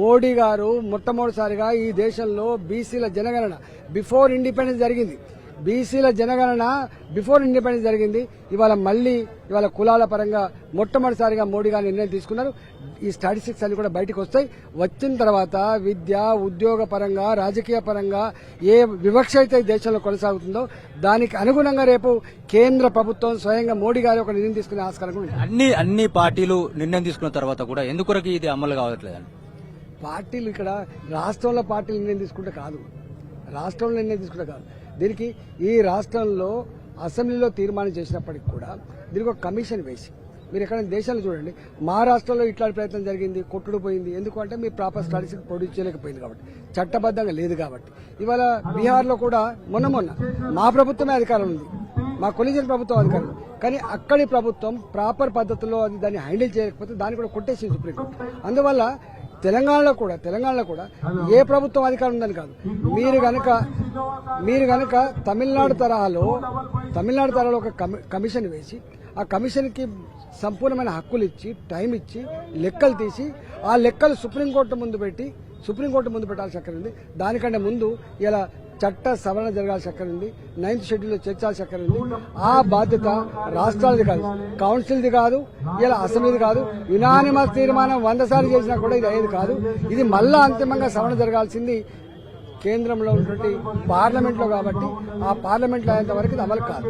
మోడీ గారు మొట్టమొదటిసారిగా ఈ దేశంలో బీసీల జనగణన బిఫోర్ ఇండిపెండెన్స్ జరిగింది. బీసీల జనగణన బిఫోర్ ఇండిపెండెన్స్ జరిగింది. ఇవాళ మళ్ళీ ఇవాళ కులాల పరంగా మొట్టమొదటిసారిగా మోడీ గారు నిర్ణయం తీసుకున్నారు. ఈ స్టాటిస్టిక్స్ అన్ని కూడా బయటకు వస్తాయి. వచ్చిన తర్వాత విద్య ఉద్యోగ పరంగా రాజకీయ పరంగా ఏ వివక్ష అయితే దేశంలో కొనసాగుతుందో దానికి అనుగుణంగా రేపు కేంద్ర ప్రభుత్వం స్వయంగా మోడీ గారు ఒక నిర్ణయం తీసుకునే ఆస్కారం కూడా అన్ని అన్ని పార్టీలు నిర్ణయం తీసుకున్న తర్వాత కూడా ఎందుకొరకు ఇది అమలు కావట్లేదండి? పార్టీలు ఇక్కడ రాష్ట్రంలో పార్టీలు నిర్ణయం తీసుకుంటే కాదు. రాష్ట్రంలో నిర్ణయం తీసుకుంటే కాదు. దీనికి ఈ రాష్ట్రంలో అసెంబ్లీలో తీర్మానం చేసినప్పటికి కూడా దీనికి ఒక కమిషన్ వేసి మీరు ఎక్కడ దేశాలు చూడండి మహారాష్ట్రలో ఇట్లాంటి ప్రయత్నం జరిగింది కొట్టుడు పోయింది. ఎందుకంటే మీ ప్రాపర్ స్టడీస్ ప్రొడ్యూస్ చేయలేకపోయింది కాబట్టి. చట్టబద్ధంగా లేదు కాబట్టి. ఇవాళ బీహార్లో కూడా మొన్న మొన్న మా ప్రభుత్వమే అధికారం ఉంది. మా కొలిజన్ ప్రభుత్వం అధికారం కానీ అక్కడి ప్రభుత్వం ప్రాపర్ పద్ధతిలో అది దాన్ని హ్యాండిల్ చేయకపోతే దాన్ని కూడా కొట్టేసింది సుప్రీంకోర్టు. అందువల్ల తెలంగాణలో కూడా తెలంగాణలో కూడా ఏ ప్రభుత్వం అధికారం ఉందని కాదు. మీరు గనక మీరు గనక తమిళనాడు తరహాలో తమిళనాడు తరహాలో ఒక కమి- కమిషన్ వేసి ఆ కమిషన్కి సంపూర్ణమైన హక్కులు ఇచ్చి టైం ఇచ్చి లెక్కలు తీసి ఆ లెక్కలు సుప్రీంకోర్టు ముందు పెట్టి సుప్రీంకోర్టు ముందు పెట్టాల్సి అక్కడ ఉంది. దానికంటే ముందు ఇలా చట్ట సవరణ జరగాల్సి అక్కడ ఉంది. నైన్త్ షెడ్యూల్లో చేర్చాల్సి అక్కడ ఉంది. ఆ బాధ్యత రాష్ట్రాలది కాదు కౌన్సిల్ది కాదు ఇలా అసెంబ్లీది కాదు. యునానిమస్ తీర్మానం వంద సార్లు చేసినా కూడా ఇది అయ్యేది కాదు. ఇది మళ్ళా అంతిమంగా సవరణ జరగాల్సింది కేంద్రంలో ఉన్నటువంటి పార్లమెంట్లో కాబట్టి ఆ పార్లమెంట్లో అయ్యేంత వరకు ఇది అమలు కాదు.